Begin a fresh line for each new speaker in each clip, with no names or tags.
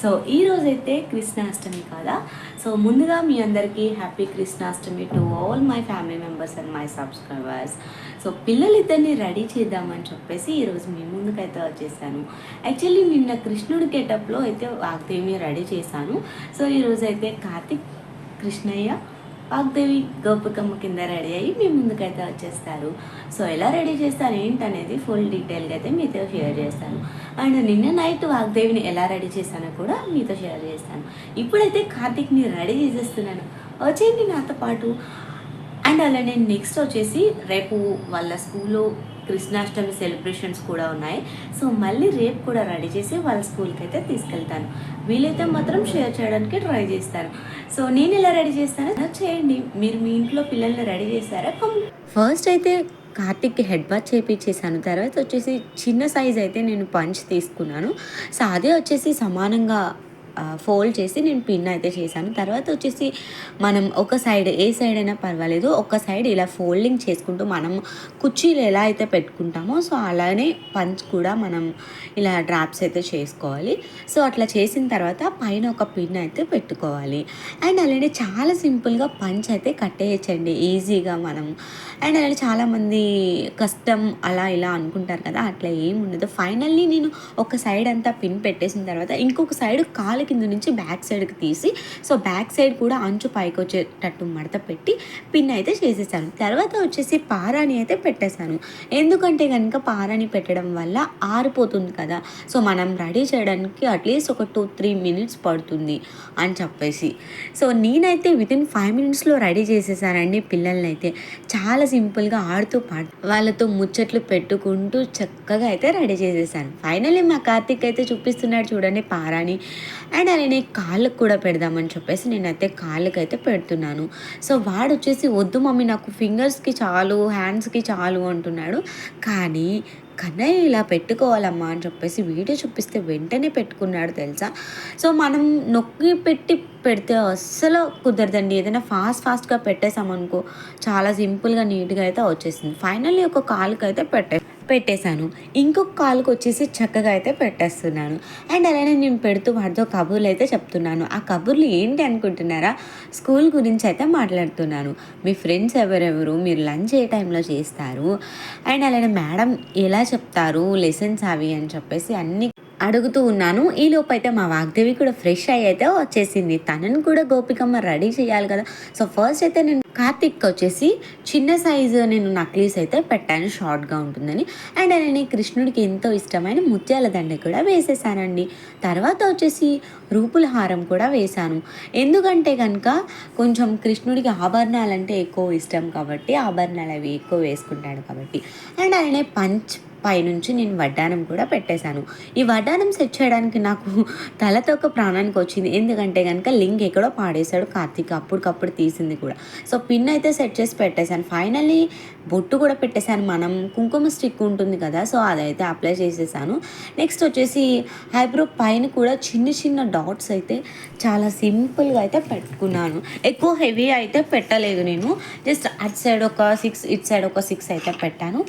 So ఈ రోజైతే కృష్ణాష్టమి కదా. సో ముందుగా మీ అందరికీ happy Krishnashtami to all my family members and my subscribers. So పిల్లలిద్దరిని ready చేద్దామని చెప్పేసి ఈరోజు మీ ముందుకైతే వచ్చేసాను. యాక్చువల్లీ నిన్న కృష్ణుడి గెటప్లో అయితే వాగ్దేవిని రెడీ చేశాను. సో ఈరోజు అయితే కార్తిక్ కృష్ణయ్య వాగ్దేవి గోపికమ్మ కింద రెడీ అయ్యి మీ ముందుకైతే వచ్చేస్తారు. సో ఎలా రెడీ చేస్తాను ఏంటనేది ఫుల్ డీటెయిల్గా అయితే మీతో షేర్ చేస్తాను. అండ్ నిన్న నైట్ వాగ్దేవిని ఎలా రెడీ చేశానో కూడా మీతో షేర్ చేస్తాను. ఇప్పుడైతే కార్తీక్ని రెడీ చేసేస్తున్నాను. వచ్చేయండి నాతో పాటు. అండ్ అలానే నెక్స్ట్ వచ్చేసి రేపు వాళ్ళ స్కూల్లో కృష్ణాష్టమి సెలబ్రేషన్స్ కూడా ఉన్నాయి. సో మళ్ళీ రేపు కూడా రెడీ చేసి వాళ్ళ స్కూల్కి అయితే తీసుకెళ్తాను. వీలైతే మాత్రం షేర్ చేయడానికి ట్రై చేస్తాను. సో నేను ఎలా రెడీ చేస్తానో? చేయండి? మీరు మీ ఇంట్లో పిల్లల్ని రెడీ చేస్తారా ఫస్ట్ అయితే కార్తిక్కి హెడ్ బాత్ చేపించేసాను తర్వాత వచ్చేసి చిన్న సైజ్ అయితే నేను పంచ్ తీసుకున్నాను. సో అదే వచ్చేసి సమానంగా ఫోల్డ్ చేసి నేను పిన్ అయితే చేశాను. తర్వాత వచ్చేసి మనం ఒక సైడ్ ఏ సైడ్ అయినా పర్వాలేదు ఒక సైడ్ ఇలా ఫోల్డింగ్ చేసుకుంటూ మనం కుర్చీలు ఎలా అయితే పెట్టుకుంటామో సో అలానే పంచ్ కూడా మనం ఇలా డ్రాప్స్ అయితే చేసుకోవాలి. సో అట్లా చేసిన తర్వాత పైన ఒక పిన్ అయితే పెట్టుకోవాలి. అండ్ అలానే చాలా సింపుల్గా పంచ్ అయితే కట్టేయచ్చండి. ఈజీగా మనం. అండ్ అలానే చాలామంది కష్టం అలా ఇలా అనుకుంటారు కదా అట్లా ఏం ఉండదు. ఫైనల్లీ నేను ఒక సైడ్ అంతా పిన్ పెట్టేసిన తర్వాత ఇంకొక సైడ్ కాలు కింద నుంచి బ్యాక్ సైడ్కి తీసి సో బ్యాక్ సైడ్ కూడా అంచు పైకి వచ్చేటట్టు మడత పెట్టి పిన్ అయితే చేసేసాను. తర్వాత వచ్చేసి పారాని అయితే పెట్టేశాను. ఎందుకంటే కనుక పారాని పెట్టడం వల్ల ఆరిపోతుంది కదా సో మనం రెడీ చేయడానికి అట్లీస్ట్ ఒక టూ త్రీ మినిట్స్ పడుతుంది అని చెప్పేసి. సో నేనైతే వితిన్ ఫైవ్ మినిట్స్లో రెడీ చేసేసానండి పిల్లల్ని అయితే చాలా సింపుల్గా ఆడుతూ పాడు వాళ్ళతో ముచ్చట్లు పెట్టుకుంటూ చక్కగా అయితే రెడీ చేసేసాను. ఫైనల్లీ మా కార్తీక్ అయితే చూపిస్తున్నాడు చూడండి పారాని అండ్ అలానే కాళ్ళకు కూడా పెడదామని చెప్పేసి నేనైతే కాళ్ళకి అయితే పెడుతున్నాను. సో వాడు వచ్చేసి వద్దు మమ్మీ నాకు ఫింగర్స్కి చాలు హ్యాండ్స్కి చాలు అంటున్నాడు. కానీ కన్నయ్య ఇలా పెట్టుకోవాలమ్మా అని చెప్పేసి వీడియో చూపిస్తే వెంటనే పెట్టుకున్నాడు తెలుసా? సో మనం నొక్కి పెట్టి పెడితే అస్సలు కుదరదండి. ఏదైనా ఫాస్ట్ ఫాస్ట్గా పెట్టేసామనుకో చాలా సింపుల్గా నీట్గా అయితే వచ్చేసింది. ఫైనల్లీ ఒక కాలుకైతే పెట్టేసి. పెట్టే పెట్టేశాను. ఇంకొక కాలుకి వచ్చేసి చక్కగా అయితే పెట్టేస్తున్నాను. అండ్ అలానే నేను పెడుతూ వాటితో కబుర్లు అయితే చెప్తున్నాను. ఆ కబుర్లు ఏంటి అనుకుంటున్నారా? స్కూల్ గురించి అయితే మాట్లాడుతున్నాను. మీ ఫ్రెండ్స్ ఎవరెవరు? మీరు లంచ్ ఏ టైంలో చేస్తారు? అండ్ అలానే మేడం ఎలా చెప్తారు? లెసన్స్ అవి అని చెప్పేసి అన్ని అడుగుతూ ఉన్నాను. ఈ లోపు అయితే మా వాగ్దేవి కూడా ఫ్రెష్ అయ్యి అయితే వచ్చేసింది. తనని కూడా గోపికమ్మ రెడీ చేయాలి కదా. సో ఫస్ట్ అయితే నేను కార్తిక్ వచ్చేసి చిన్న సైజు నేను నక్లీస్ అయితే పెట్టాను. షార్ట్గా ఉంటుందని. అండ్ నేను కృష్ణుడికి ఎంతో ఇష్టమైన ముత్యాల దండ కూడా వేసేసానండి. తర్వాత వచ్చేసి రూపుల హారం కూడా వేశాను. ఎందుకంటే కనుక కొంచెం కృష్ణుడికి ఆభరణాలు అంటే ఎక్కువ ఇష్టం కాబట్టి ఆభరణాలు అవి ఎక్కువ వేసుకుంటాడు కాబట్టి. అండ్ ఆయన పంచ్ పైనుంచి నేను వడ్డానం కూడా పెట్టేశాను. ఈ వడ్డానం సెట్ చేయడానికి నాకు తలతో ఒక ప్రాణానికి వచ్చింది. ఎందుకంటే కనుక లింక్ ఎక్కడో పాడేశాడు కార్తీక్. అప్పటికప్పుడు తీసింది కూడా. సో పిన్ అయితే సెట్ చేసి పెట్టేశాను. ఫైనల్లీ బొట్టు కూడా పెట్టేశాను. మనం కుంకుమ స్టిక్ ఉంటుంది కదా సో అదైతే అప్లై చేసేసాను. నెక్స్ట్ వచ్చేసి ఐబ్రో పైన కూడా చిన్న చిన్న డాట్స్ అయితే చాలా సింపుల్గా అయితే పెట్టుకున్నాను. ఎక్కువ హెవీ అయితే పెట్టలేదు నేను. జస్ట్ అటు సైడ్ ఒక సిక్స్ ఇటు సైడ్ ఒక సిక్స్ అయితే పెట్టాను.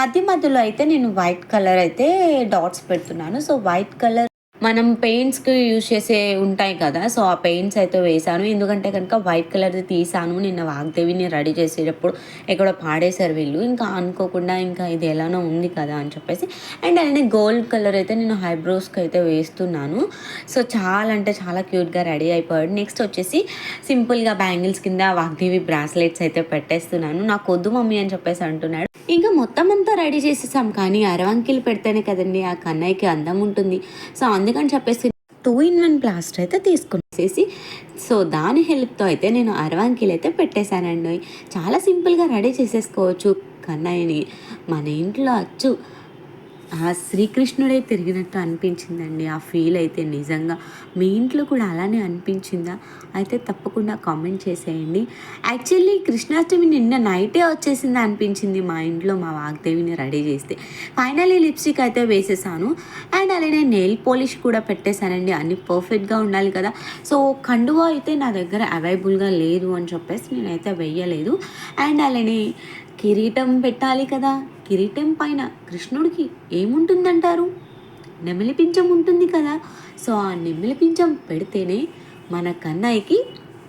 మధ్య మధ్యలో అయితే నేను వైట్ కలర్ అయితే డాట్స్ పెడుతున్నాను. సో వైట్ కలర్ మనం పెయింట్స్కి యూజ్ చేసే ఉంటాయి కదా సో ఆ పెయింట్స్ అయితే వేసాను ఎందుకంటే కనుక వైట్ కలర్ది తీసాను నిన్న వాగ్దేవిని రెడీ చేసేటప్పుడు ఎక్కడో పాడేశారు వీళ్ళు. ఇంకా అనుకోకుండా ఇంకా ఇది ఎలానో ఉంది కదా అని చెప్పేసి. అండ్ అలానే గోల్డ్ కలర్ అయితే నేను హైబ్రోస్కి అయితే వేస్తున్నాను. సో చాలా అంటే చాలా క్యూట్గా రెడీ అయిపోయాడు. నెక్స్ట్ వచ్చేసి సింపుల్గా బ్యాంగిల్స్ కింద వాగ్దేవి బ్రాస్లెట్స్ అయితే పెట్టేస్తున్నాను. నాకు వద్దు మమ్మీ అని చెప్పేసి అంటున్నాడు. ఇంకా మొత్తం అంతా రెడీ చేసేసాం. కానీ అరవంకిలు పెడితేనే కదండి ఆ కన్నయ్యకి అందం ఉంటుంది. సో అందుకని చెప్పేసి టూ ఇన్ వన్ ప్లాస్టర్ అయితే తీసుకునేసేసి సో దాని హెల్ప్తో అయితే నేను అరవంకిలు అయితే పెట్టేశానండి. చాలా సింపుల్గా రెడీ చేసేసుకోవచ్చు. కన్నయ్యని మన ఇంట్లో అచ్చు. ఆ శ్రీకృష్ణుడే తిరిగినట్టు అనిపించిందండి. ఆ ఫీల్ అయితే నిజంగా మీ ఇంట్లో కూడా అలానే అనిపించిందా? అయితే తప్పకుండా కామెంట్ చేసేయండి. యాక్చువల్లీ కృష్ణాష్టమి నిన్న నైటే వచ్చేసింది అనిపించింది మా ఇంట్లో మా వాగ్దేవిని రెడీ చేస్తే. ఫైనలీ లిప్స్టిక్ అయితే వేసేసాను. అండ్ అలానే నెయిల్ పాలిష్ కూడా పెట్టేశానండి. అన్ని పర్ఫెక్ట్గా ఉండాలి కదా. సో కండువా అయితే నా దగ్గర అవైలబుల్గా లేదు అని చెప్పేసి నేనైతే వెయ్యలేదు అండ్ అలానే కిరీటం పెట్టాలి కదా. కిరీటం పైన కృష్ణుడికి ఏముంటుందంటారు? నెమలి పింఛం ఉంటుంది కదా సో ఆ నెమలి పింఛం పెడితేనే మన కన్నయ్యకి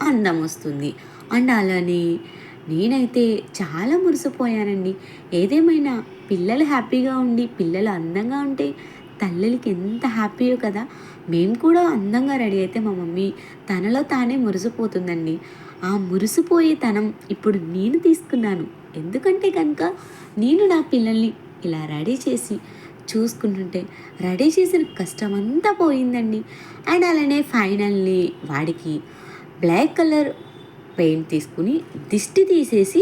అందం వస్తుంది. అండ్ అలానే నేనైతే చాలా మురిసిపోయానండి. ఏదేమైనా పిల్లలు హ్యాపీగా ఉండి పిల్లలు అందంగా ఉంటే తల్లులకి ఎంత హ్యాపీయో కదా మేము కూడా అందంగా రెడీ అయితే మా మమ్మీ తనలో తానే మురిసిపోతుందండి. ఆ మురిసిపోయే తనం ఇప్పుడు నేను తీసుకున్నాను. ఎందుకంటే కనుక నేను నా పిల్లల్ని ఇలా రెడీ చేసి చూసుకుంటుంటే రెడీ చేసిన కష్టం అంతా పోయిందండి. అండ్ అలానే ఫైనల్లీ వాడికి బ్లాక్ కలర్ పెయింట్ తీసుకుని దిష్టి తీసేసి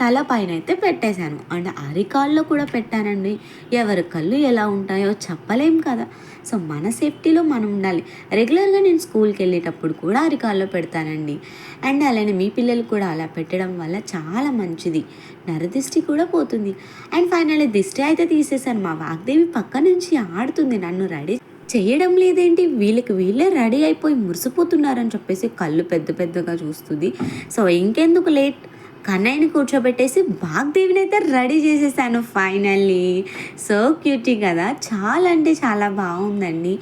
తల పైన అయితే పెట్టేశాను. అండ్ అరికాల్లో కూడా పెట్టానండి. ఎవరి కళ్ళు ఎలా ఉంటాయో చెప్పలేం కదా. సో మన సేఫ్టీలో మనం ఉండాలి. రెగ్యులర్గా నేను స్కూల్కి వెళ్ళేటప్పుడు కూడా అరికాల్లో పెడతానండి. అండ్ అలానే మీ పిల్లలు కూడా అలా పెట్టడం వల్ల చాలా మంచిది. నరదిష్టి కూడా పోతుంది. అండ్ ఫైనల్లీ దిష్టి అయితే తీసేశాను. మా వాగ్దేవి పక్క నుంచి ఆడుతుంది. నన్ను రెడీ చేయడం లేదేంటి? వీళ్ళకి వీళ్ళే రెడీ అయిపోయి మురిసిపోతున్నారని చెప్పేసి కళ్ళు పెద్ద పెద్దగా చూస్తుంది. సో ఇంకెందుకు లేట్? కన్నయ్యని కూర్చోబెట్టేసి బాగ్దేవిని అయితే రెడీ చేసేసాను ఫైనల్లీ. సో క్యూటీ కదా. చాలా అంటే చాలా బాగుందండి.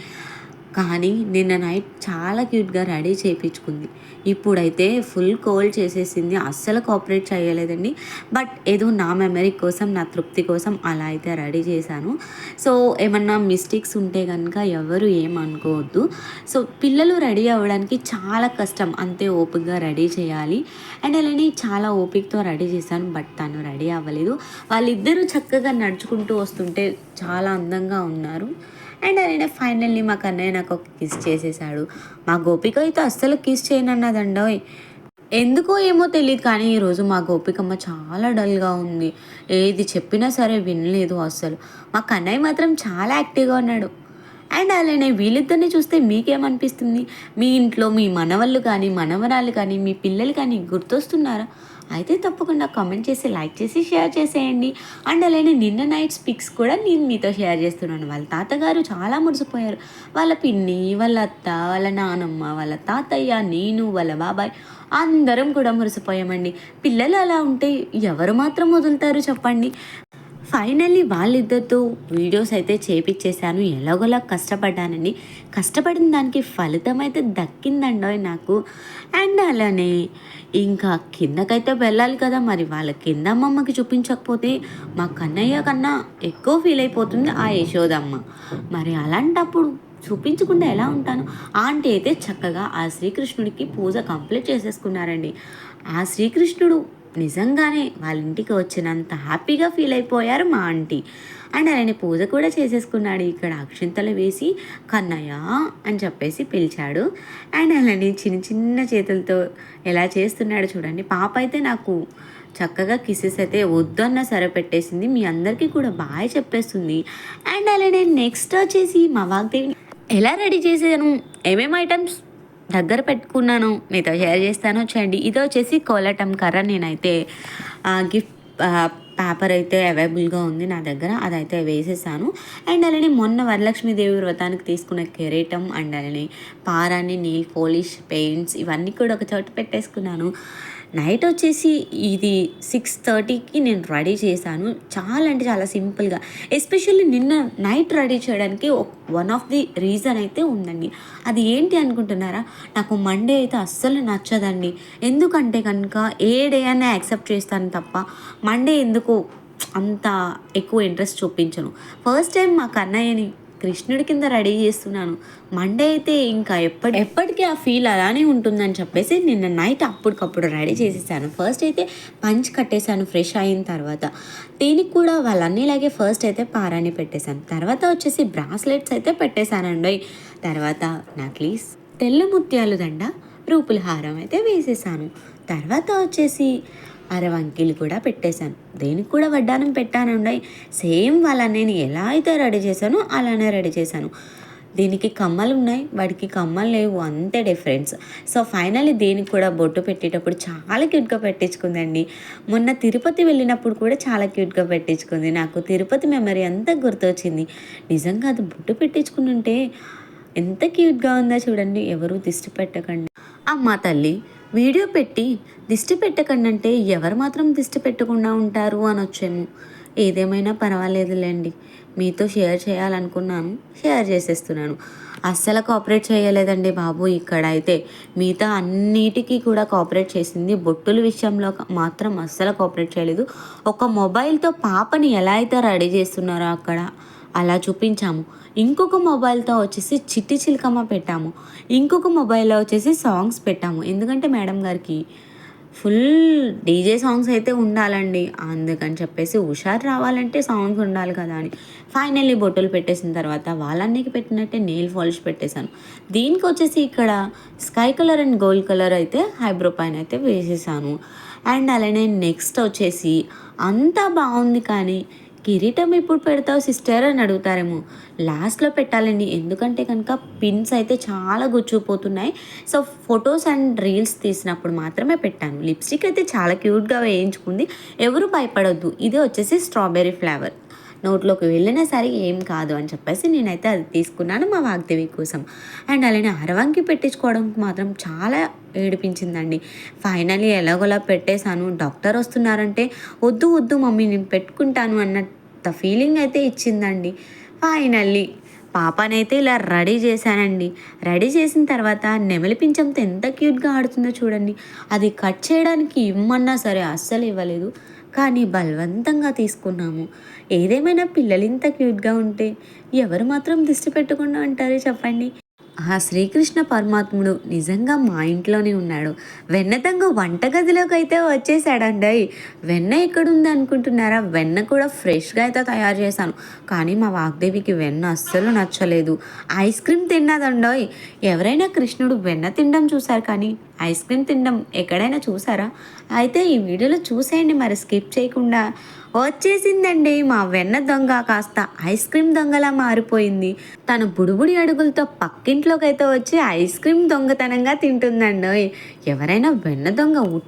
కానీ నిన్న నైట్ చాలా క్యూట్గా రెడీ చేయించుకుంది. ఇప్పుడైతే ఫుల్ కోల్డ్ చేసేసింది. అస్సలు కోఆపరేట్ చేయలేదండి. బట్ ఏదో నా మెమరీ కోసం నా తృప్తి కోసం అలా అయితే రెడీ చేశాను. సో ఏమన్నా మిస్టేక్స్ ఉంటే కనుక ఎవరు ఏమనుకోవద్దు సో పిల్లలు రెడీ అవ్వడానికి చాలా కష్టం. అంతే ఓపికగా రెడీ చేయాలి. అండ్ అలానే చాలా ఓపికతో రెడీ చేశాను బట్ తను రెడీ అవ్వలేదు. వాళ్ళిద్దరూ చక్కగా నడుచుకుంటూ వస్తుంటే చాలా అందంగా ఉన్నారు. అండ్ ఆయన ఫైనల్లీ మా కన్నయ్య నాకు ఒక కిస్ చేసేసాడు. మా గోపిక అయితే అస్సలు కిస్ చేయనన్నదండోయ్ ఎందుకో ఏమో తెలియదు కానీ ఈరోజు మా గోపికమ్మ చాలా డల్గా ఉంది. ఏది చెప్పినా సరే వినలేదు అస్సలు. మా కన్నయ్య మాత్రం చాలా యాక్టివ్గా ఉన్నాడు. అండ్ అలానే వీళ్ళిద్దరిని చూస్తే మీకేమనిపిస్తుంది? మీ ఇంట్లో మీ మనవళ్ళు కానీ మనవరాలు కానీ మీ పిల్లలు కానీ గుర్తొస్తున్నారా? అయితే తప్పకుండా కామెంట్ చేసి లైక్ చేసి షేర్ చేసేయండి. అండ్ అలానే నిన్న నైట్స్ పిక్స్ కూడా నేను మీతో షేర్ చేస్తున్నాను. వాళ్ళ తాతగారు చాలా మురిసిపోయారు. వాళ్ళ పిన్ని వాళ్ళ అత్త వాళ్ళ నానమ్మ వాళ్ళ తాతయ్య నేను వాళ్ళ బాబాయ్ అందరం కూడా మురిసిపోయామండి. పిల్లలు అలా ఉంటే ఎవరు మాత్రం వదులుతారు చెప్పండి? ఫైనల్లీ వాళ్ళిద్దరితో వీడియోస్ అయితే చేపించేశాను ఎలాగోలా కష్టపడ్డానండి కష్టపడిన దానికి ఫలితం అయితే దక్కిందండో నాకు. అండ్ అలానే ఇంకా కిందకైతే వెళ్ళాలి కదా మరి. వాళ్ళ కింద అమ్మమ్మకి చూపించకపోతే మా కన్నయ్య కన్నా ఎక్కువ ఫీల్ అయిపోతుంది ఆ యశోదమ్మ. మరి అలాంటప్పుడు చూపించకుండా ఎలా ఉంటాను? ఆంటీ అయితే చక్కగా ఆ శ్రీకృష్ణుడికి పూజ కంప్లీట్ చేసేసుకున్నారండి. ఆ శ్రీకృష్ణుడు నిజంగానే వాళ్ళ ఇంటికి వచ్చినంత హ్యాపీగా ఫీల్ అయిపోయారు మా ఆంటీ. అండ్ ఆయన పూజ కూడా చేసేసుకున్నాడు. ఇక్కడ అక్షింతలు వేసి కన్నయ్య అని చెప్పేసి పిలిచాడు. అండ్ అలాని చిన్న చిన్న చేతులతో ఎలా చేస్తున్నాడు చూడండి. పాప అయితే నాకు చక్కగా కిసెస్ అయితే వద్దన్న సరే పెట్టేసింది. మీ అందరికీ కూడా బాగా చెప్పేస్తుంది. అండ్ అలానే నెక్స్ట్ వచ్చేసి మా వాగ్దేవి. ఎలా రెడీ చేసాను ఏమేమి ఐటమ్స్ దగ్గర పెట్టుకున్నాను. మీతో షేర్ చేస్తాను. వచ్చేయండి ఇది వచ్చేసి కోలటం కర్ర నేనైతే గిఫ్ట్ పేపర్ అయితే అవైలబుల్గా ఉంది నా దగ్గర. అదైతే వేసేసాను. అండ్ అలానే మొన్న వరలక్ష్మీదేవి వ్రతానికి తీసుకున్న కెరీటం అండ్ అలానే పారాన్ని నీల్ పోలిష్ పెయింట్స్ ఇవన్నీ కూడా ఒక చోట పెట్టేసుకున్నాను. నైట్ వచ్చేసి ఇది సిక్స్ థర్టీకి నేను రెడీ చేశాను. చాలా అంటే చాలా సింపుల్గా. ఎస్పెషల్లీ నిన్న నైట్ రెడీ చేయడానికి వన్ ఆఫ్ ది రీజన్ అయితే ఉందండి. అది ఏంటి అనుకుంటున్నారా? నాకు మండే అయితే అస్సలు నచ్చదండి. ఎందుకంటే కనుక ఏ డే అయినా యాక్సెప్ట్ చేస్తాను తప్ప మండే ఎందుకు అంత ఎక్కువ ఇంట్రెస్ట్ చూపించను. ఫస్ట్ టైం మా కన్నయ్యని కృష్ణుడి కింద రెడీ చేస్తున్నాను. మండే అయితే ఇంకా ఎప్పటి ఎప్పటికీ ఆ ఫీల్ అలానే ఉంటుందని చెప్పేసి నిన్న నైట్ అప్పటికప్పుడు రెడీ చేసేసాను. ఫస్ట్ అయితే పంచ్ కట్టేశాను ఫ్రెష్ అయిన తర్వాత. దీనికి కూడా వాళ్ళన్నీలాగే ఫస్ట్ అయితే పారాని పెట్టేశాను. తర్వాత వచ్చేసి బ్రాస్లెట్స్ అయితే పెట్టేశానండి. తర్వాత నక్లీస్ తెల్ల ముత్యాలు దండ రూపుల హారం అయితే వేసేసాను. తర్వాత వచ్చేసి అరవంకీలు కూడా పెట్టేశాను. దేనికి కూడా వడ్డానం పెట్టానండి సేమ్ వాళ్ళ నేను ఎలా అయితే రెడీ చేశానో అలానే రెడీ చేశాను. దీనికి కమ్మలు ఉన్నాయి. వాడికి కమ్మలు లేవు. అంతే డిఫరెన్స్. సో ఫైనల్లీ దీనికి కూడా బొట్టు పెట్టేటప్పుడు చాలా క్యూట్గా పెట్టించుకుందండి. మొన్న తిరుపతి వెళ్ళినప్పుడు కూడా చాలా క్యూట్గా పెట్టించుకుంది. నాకు తిరుపతి మెమరీ అంతా గుర్తొచ్చింది. నిజంగా అది బొట్టు పెట్టించుకుని ఉంటే ఎంత క్యూట్గా ఉందో చూడండి. ఎవరు దిష్టి పెట్టకండి. అమ్మ తల్లి వీడియో పెట్టి దిష్టి పెట్టకండంటే ఎవరు మాత్రం దిష్టి పెట్టకుండా ఉంటారు అనొచ్చేమో. ఏదేమైనా పర్వాలేదులేండి. మీతో షేర్ చేయాలనుకున్నాను షేర్ చేసేస్తున్నాను. అస్సలు కోఆపరేట్ చేయలేదండి బాబు ఇక్కడ అయితే. మిగతా అన్నిటికీ కూడా కోఆపరేట్ చేసింది బొట్టుల విషయంలో మాత్రం అస్సలు కోఆపరేట్ చేయలేదు. ఒక మొబైల్తో పాపని ఎలా అయితే రెడీ చేస్తున్నారో అక్కడ. అలా చూపించాము. ఇంకొక మొబైల్తో వచ్చేసి చిట్టి చిలకమ్మ పెట్టాము. ఇంకొక మొబైల్లో వచ్చేసి సాంగ్స్ పెట్టాము. ఎందుకంటే మేడం గారికి ఫుల్ డీజే సాంగ్స్ అయితే ఉండాలండి. అందుకని చెప్పేసి హుషారు రావాలంటే సాంగ్స్ ఉండాలి కదా అని ఫైనల్లీ బొట్టులు పెట్టేసిన తర్వాత వాళ్ళన్నికి పెట్టినట్టే నెయిల్ పాలిష్ పెట్టేశాను. దీనికి వచ్చేసి ఇక్కడ sky colour and gold colour అయితే హైబ్రో పైన అయితే వేసేసాను. అండ్ అలానే నెక్స్ట్ వచ్చేసి అంతా బాగుంది కానీ కిరీటం ఇప్పుడు పెడతావు సిస్టర్? అని అడుగుతారేమో. లాస్ట్లో పెట్టాలండి. ఎందుకంటే కనుక పిన్స్ అయితే చాలా గుచ్చుకుపోతున్నాయి. సో ఫొటోస్ అండ్ రీల్స్ తీసినప్పుడు మాత్రమే పెట్టాను. లిప్స్టిక్ అయితే చాలా క్యూట్గా వేయించుకుంది. ఎవరు భయపడొద్దు. ఇది వచ్చేసి స్ట్రాబెర్రీ ఫ్లేవర్ నోట్లోకి వెళ్ళినా సరే ఏం కాదు అని చెప్పేసి నేనైతే అది తీసుకున్నాను మా వాగ్దేవి కోసం. అండ్ అలానే అరవంకి పెట్టించుకోవడానికి మాత్రం చాలా ఏడిపించిందండి. ఫైనలీ ఎలాగోలా పెట్టేశాను. డాక్టర్ వస్తున్నారంటే వద్దు వద్దు మమ్మీ నేను పెట్టుకుంటాను అన్నట్టు కొత్త ఫీలింగ్ అయితే ఇచ్చిందండి. ఫైనల్లీ పాపనైతే ఇలా రెడీ చేశానండి. రెడీ చేసిన తర్వాత నెమలి పింఛంతో ఎంత క్యూట్గా ఆడుతుందో చూడండి. అది కట్ చేయడానికి ఇమ్మన్నా సరే అస్సలు ఇవ్వలేదు. కానీ బలవంతంగా తీసుకున్నాము. ఏదేమైనా పిల్లలు ఇంత క్యూట్గా ఉంటే ఎవరు మాత్రం దిష్టి పెట్టకుండా ఉంటారు చెప్పండి. ఆ శ్రీకృష్ణ పరమాత్ముడు నిజంగా మా ఇంట్లోనే ఉన్నాడు. వెన్నతంగ వంటగదిలోకి అయితే వచ్చేసాడండి వెన్న ఎక్కడుంది అనుకుంటున్నారా? వెన్న కూడా ఫ్రెష్గా అయితే తయారు చేశాను. కానీ మా వాగ్దేవికి వెన్న అస్సలు నచ్చలేదు. ఐస్ క్రీమ్ తిన్నదండోయ్. ఎవరైనా కృష్ణుడు వెన్న తినడం చూశారు కానీ ఐస్ క్రీమ్ తినడం ఎక్కడైనా చూసారా అయితే ఈ వీడియోలో చూసేయండి మరి స్కిప్ చేయకుండా. వచ్చేసిందండి. మా వెన్న దొంగ కాస్త ఐస్ క్రీమ్ దొంగలా మారిపోయింది. తన బుడిబుడి అడుగులతో పక్కింట్లోకైతే వచ్చి ఐస్ క్రీమ్ దొంగతనంగా తింటుందండి ఎవరైనా వెన్న దొంగ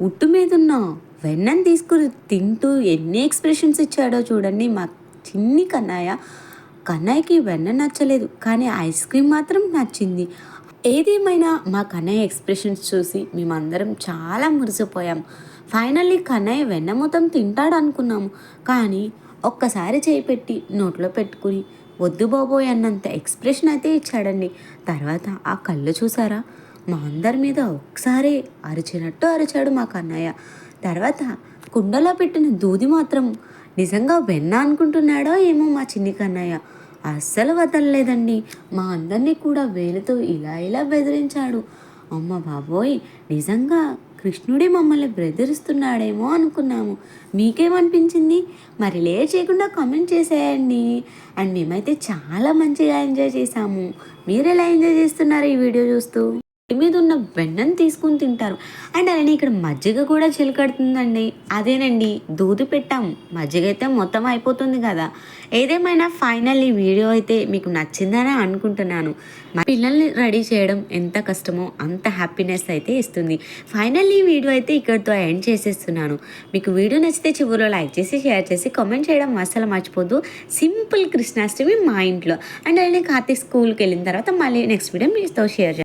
ఉట్టు మీద ఉన్న వెన్నని తీసుకుని తింటూ ఎన్ని ఎక్స్ప్రెషన్స్ ఇచ్చాడో చూడండి. మా చిన్ని కన్నయ్య కన్నయ్యకి వెన్న నచ్చలేదు కానీ ఐస్ క్రీమ్ మాత్రం నచ్చింది. ఏదేమైనా మా కన్నయ్య ఎక్స్ప్రెషన్స్ చూసి మేమందరం చాలా మురిసిపోయాం. ఫైనల్లీ కన్నయ్య వెన్న మొత్తం తింటాడు అనుకున్నాము కానీ ఒక్కసారి చేయి పెట్టి నోట్లో పెట్టుకుని వద్దు బాబోయ్ అన్నంత ఎక్స్ప్రెషన్ అయితే ఇచ్చాడండి. తర్వాత ఆ కళ్ళు చూసారా? మా అందరి మీద ఒకసారి అరిచినట్టు అరిచాడు మా కన్నయ్య. తర్వాత కుండలో పెట్టిన దూది మాత్రం నిజంగా వెన్న అనుకుంటున్నాడో ఏమో మా చిన్ని కన్నయ్య. అస్సలు వదలలేదండి. మా అందరినీ కూడా వేలుతో ఇలా ఇలా బెదిరించాడు. అమ్మ బాబోయ్ నిజంగా కృష్ణుడే మమ్మల్ని బెదిరిస్తున్నాడేమో అనుకున్నాము. మీకేమనిపించింది? మరి లేట్ చేయకుండా కామెంట్ చేసేయండి. అండ్ మేమైతే చాలా మంచిగా ఎంజాయ్ చేసాము మీరు ఎలా ఎంజాయ్ చేస్తున్నారు ఈ వీడియో చూస్తూ? మీద ఉన్న వెన్నను తీసుకుని తింటారు. అండ్ అలానే ఇక్కడ మజ్జిగ కూడా చిలకడుతుందండి. అదేనండి దూది పెట్టాం. మజ్జిగ అయితే మొత్తం అయిపోతుంది కదా. ఏదేమైనా ఫైనల్ ఈ వీడియో అయితే మీకు నచ్చిందని అనుకుంటున్నాను. మా పిల్లల్ని రెడీ చేయడం ఎంత కష్టమో అంత హ్యాపీనెస్ అయితే ఇస్తుంది. ఫైనల్ ఈ వీడియో అయితే ఇక్కడితో ఎండ్ చేసేస్తున్నాను. మీకు వీడియో నచ్చితే చివరిలో లైక్ చేసి షేర్ చేసి కామెంట్ చేయడం అస్సలు మర్చిపోద్దు. సింపుల్ కృష్ణాష్టమి మా ఇంట్లో. అండ్ అలానే కార్తీక్ స్కూల్కి వెళ్ళిన తర్వాత మళ్ళీ నెక్స్ట్ వీడియో మీతో షేర్ చేస్తాను